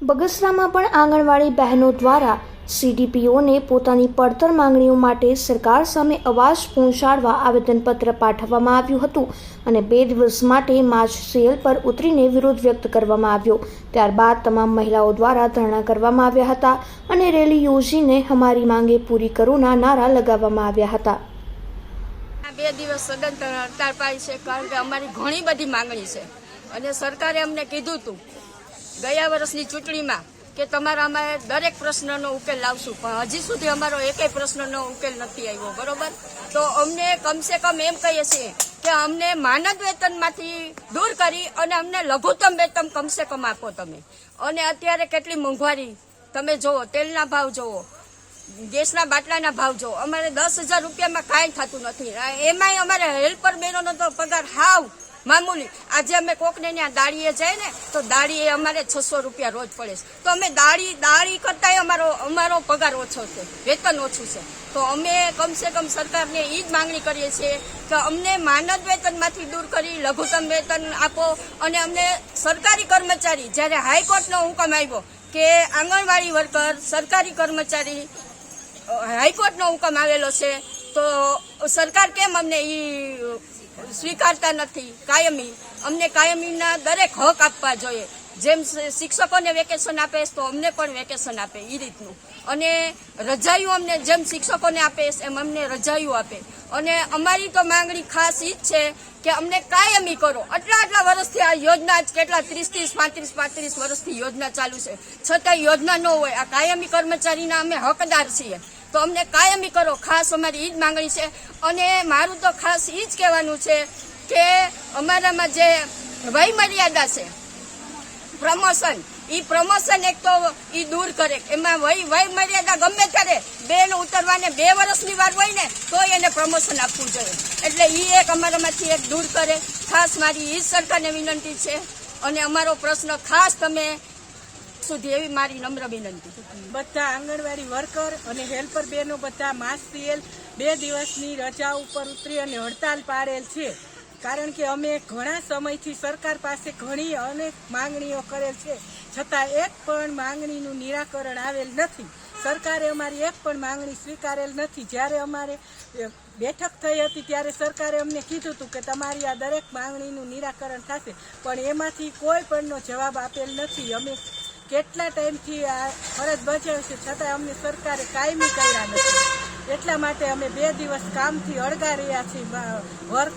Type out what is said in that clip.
બગસરામાં પણ આંગણવાડી બહેનો દ્વારા સીડીપીઓને પોતાની પડતર માંગણીઓ માટે સરકાર સામે અવાજ પહોંચાડવા આવેદનપત્ર પાઠવવામાં આવ્યું હતું અને બે દિવસ માટે માર્ચ સેલ પર ઉતરીને વિરોધ વ્યક્ત કરવામાં આવ્યો. ત્યારબાદ તમામ મહિલાઓ દ્વારા ધરણા કરવામાં આવ્યા હતા અને રેલી યોજીને અમારી માંગે પૂરી કરોના નારા લગાવવામાં આવ્યા હતા. બે દિવસ સદંતર હડતાળ પાડી છે કારણ કે અમારી ઘણી બધી માંગણી છે. અને સરકારે અમને કીધું હતું ગયા વર્ષની ચૂંટણીમાં કે તમારા અમે દરેક પ્રશ્નનો ઉકેલ લાવશું, પણ હજી સુધી અમારો એકેય પ્રશ્નનો ઉકેલ નથી આવ્યો, બરોબર? તો અમને કમસે કમ એમ કહીએ છીએ કે અમને માનદ વેતનમાંથી દૂર કરી અને અમને લઘુત્તમ વેતન કમસે કમ આપો તમે. અને અત્યારે કેટલી મોંઘવારી, તમે જુઓ, તેલના ભાવ જુઓ, ગેસના બાટલાના ભાવ જુઓ, અમારે દસ હજાર રૂપિયામાં કાંઈ થતું નથી. એમાંય અમારે હેલ્પર બહેનોનો તો પગાર હાવ મામૂલી, આજે અમે કોકને ત્યાં દાળીએ જાય ને, તો દાળીએ અમારે છસો રૂપિયા રોજ પડે છે. તો અમે દાળી દાળી કરતાંય અમારો અમારો પગાર ઓછો છે, વેતન ઓછું છે. તો અમે કમસે કમ સરકારને એ જ માંગણી કરીએ છીએ કે અમને માનદ વેતનમાંથી દૂર કરી, લઘુત્તમ વેતન આપો, અને અમને સરકારી કર્મચારી, જ્યારે હાઈકોર્ટનો હુકમ આવ્યો કે આંગણવાડી વર્કર, સરકારી કર્મચારી હાઈકોર્ટનો હુકમ આવેલો છે તો સરકાર કેમ અમને એ સ્વીકારતા નથી? કાયમી. અમને કાયમીના દરેક હક આપવા જોઈએ. જેમ શિક્ષકોને વેકેશન આપે તો અમને પણ વેકેશન આપે એ રીતનું. અને રજાઈઓ અમને જેમ શિક્ષકોને આપે એમ અમને રજાઈઓ આપે. અને અમારી તો માંગણી ખાસ ઈ જ છે કે અમને કાયમી કરો. આટલા આટલા વર્ષથી આ યોજના કેટલા ત્રીસ ત્રીસ, પાંત્રીસ પાંત્રીસ વર્ષથી યોજના ચાલુ છે. છતાં યોજના ન હોય. આ કાયમી કર્મચારીના અમે હકદાર છીએ. તો અમને કાયમી કરો. ખાસ અમારી ઈ જ માંગણી છે. અને મારું તો ખાસ એ જ કહેવાનું છે કે અમારામાં જે વય મર્યાદા છે, પ્રમોશન એ પ્રમોશન એક તો એ દૂર કરે. એમાં વય વય મર્યાદા ગમે ત્યારે બેન ઉતરવાને બે વર્ષની વાર હોય ને તો એને પ્રમોશન આપવું જોઈએ. એટલે એ એક અમારામાંથી એક દૂર કરે. ખાસ મારી એ સરકારને વિનંતી છે. અને અમારો પ્રશ્ન ખાસ તમે સુધી એવી મારી નમ્ર વિનંતી. બધા આંગણવાડી વર્કર અને હેલ્પર બહેનો બધા માસ સીએલ બે દિવસની રજા ઉપર ઉતરી અને હડતાલ પાડેલ છે. કારણ કે અમે ઘણા સમયથી સરકાર પાસે ઘણી અનેક માંગણીઓ કરેલ છે. છતાં એક પણ માંગણીનું નિરાકરણ આવેલ નથી. સરકારે અમારી એક પણ માંગણી સ્વીકારેલ નથી. જ્યારે અમારે બેઠક થઈ હતી ત્યારે સરકારે અમને કીધું હતું કે તમારી આ દરેક માંગણીનું નિરાકરણ થશે. પણ એમાંથી કોઈ પણનો જવાબ આપેલ નથી. અમે કેટલા ટાઈમથી આ ફરજ બજાવે છે છતાં અમને સરકારે કાયમી કર્યા નથી. એટલા માટે અમે બે દિવસ કામથી અળગા રહ્યા છીએ વર્ક